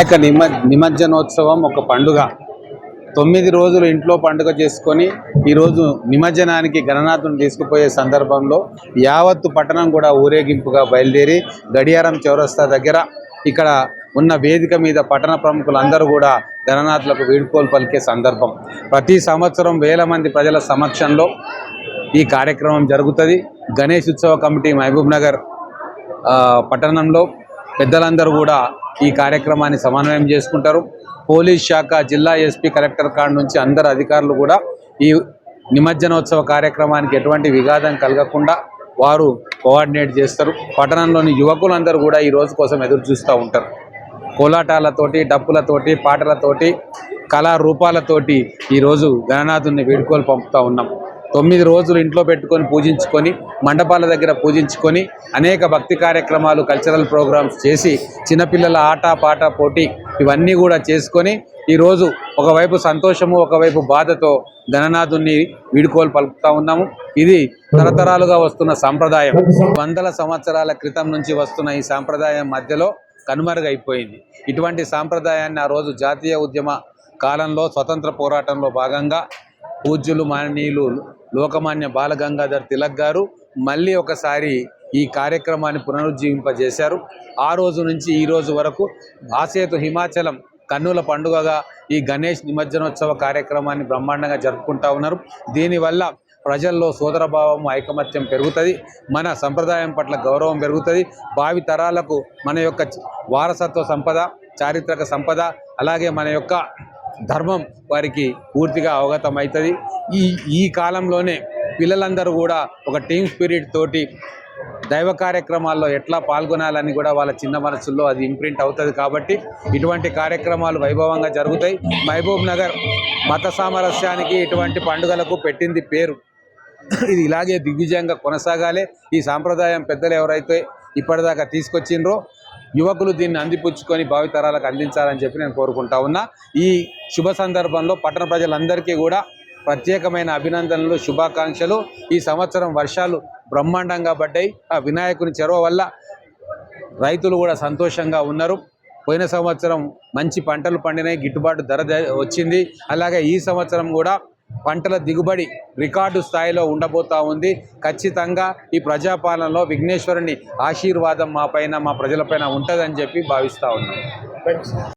వినాయక నిమ నిమజ్జనోత్సవం ఒక పండుగ. తొమ్మిది రోజులు ఇంట్లో పండుగ చేసుకొని ఈరోజు నిమజ్జనానికి గణనాథుని తీసుకుపోయే సందర్భంలో యావత్తు పట్టణం కూడా ఊరేగింపుగా బయలుదేరి గడియారం చౌరస్తా దగ్గర ఇక్కడ ఉన్న వేదిక మీద పట్టణ ప్రముఖులందరూ కూడా గణనాథులకు వీడ్కోలు పలికే సందర్భం. ప్రతి సంవత్సరం వేల మంది ప్రజల సమక్షంలో ఈ కార్యక్రమం జరుగుతుంది. గణేష్ ఉత్సవ కమిటీ మహబూబ్ నగర్ పట్టణంలో పెద్దలందరూ కూడా ఈ కార్యక్రమాన్ని సమన్వయం చేసుకుంటారు. పోలీస్ శాఖ జిల్లా ఎస్పీ కలెక్టర్ కాడ నుంచి అందరు అధికారులు కూడా ఈ నిమజ్జనోత్సవ కార్యక్రమానికి ఎటువంటి విఘాతం కలగకుండా వారు కోఆర్డినేట్ చేస్తారు. పట్టణంలోని యువకులందరూ కూడా ఈ రోజు కోసం ఎదురు చూస్తూ ఉంటారు. కోలాటాలతోటి డప్పులతోటి పాటలతోటి కళారూపాలతోటి ఈరోజు గణనాథుని వేడుకోలు పంపుతూ ఉన్నాం. తొమ్మిది రోజులు ఇంట్లో పెట్టుకొని పూజించుకొని మండపాల దగ్గర పూజించుకొని అనేక భక్తి కార్యక్రమాలు కల్చరల్ ప్రోగ్రామ్స్ చేసి చిన్నపిల్లల ఆట పాట పోటీ ఇవన్నీ కూడా చేసుకొని ఈరోజు ఒకవైపు సంతోషము ఒకవైపు బాధతో గణనాథుని వీడుకోలు పలుకుతా ఉన్నాము. ఇది తరతరాలుగా వస్తున్న సాంప్రదాయం. వందల సంవత్సరాల క్రితం నుంచి వస్తున్న ఈ సాంప్రదాయం మధ్యలో కనుమరుగైపోయింది. ఇటువంటి సాంప్రదాయాన్ని ఆ రోజు జాతీయ ఉద్యమ కాలంలో స్వతంత్ర పోరాటంలో భాగంగా పూజ్యులు మాననీయులు లోకమాన్య బాలగంగాధర్ తిలక్ గారు మళ్ళీ ఒకసారి ఈ కార్యక్రమాన్ని పునరుజ్జీవింపజేశారు. ఆ రోజు నుంచి ఈ రోజు వరకు ఆసేతు హిమాచలం కన్నుల పండుగగా ఈ గణేష్ నిమజ్జనోత్సవ కార్యక్రమాన్ని బ్రహ్మాండంగా జరుపుకుంటా ఉన్నారు. దీనివల్ల ప్రజల్లో సోదరభావం ఐకమత్యం పెరుగుతుంది. మన సంప్రదాయం పట్ల గౌరవం పెరుగుతుంది. భావి తరాలకు మన యొక్క వారసత్వ సంపద చారిత్రక సంపద అలాగే మన యొక్క ధర్మం వారికి పూర్తిగా అవగతం అవుతుంది ఈ ఈ కాలంలోనే పిల్లలందరూ కూడా ఒక టీమ్ స్పిరిట్ తోటి దైవ కార్యక్రమాల్లో ఎట్లా పాల్గొనాలని కూడా వాళ్ళ చిన్న మనసుల్లో అది ఇంప్రింట్ అవుతుంది కాబట్టి ఇటువంటి కార్యక్రమాలు వైభవంగా జరుగుతాయి. మహబూబ్ నగర్ మత సామరస్యానికి ఇటువంటి పండుగలకు పెట్టింది పేరు. ఇది ఇలాగే దిగ్విజయంగా కొనసాగాలి. ఈ సాంప్రదాయం పెద్దలు ఎవరైతే ఇప్పటిదాకా తీసుకొచ్చిండ్రో యువకులు దీన్ని అందిపుచ్చుకొని భావితరాలకు అందించాలని చెప్పి నేను కోరుకుంటా ఉన్నా. ఈ శుభ సందర్భంలో పట్టణ ప్రజలందరికీ కూడా ప్రత్యేకమైన అభినందనలు శుభాకాంక్షలు. ఈ సంవత్సరం వర్షాలు బ్రహ్మాండంగా పడ్డాయి. ఆ వినాయకుని చెరువ వల్ల రైతులు కూడా సంతోషంగా ఉన్నారు. పోయిన సంవత్సరం మంచి పంటలు పండినాయి. గిట్టుబాటు ధర వచ్చింది. అలాగే ఈ సంవత్సరం కూడా పంటల దిగుబడి రికార్డు స్థాయిలో ఉండబోతా ఉంది. ఖచ్చితంగా ఈ ప్రజాపాలనలో విఘ్నేశ్వరుని ఆశీర్వాదం మా పైన మా ప్రజలపైన ఉంటుందని చెప్పి భావిస్తూ ఉన్నాం.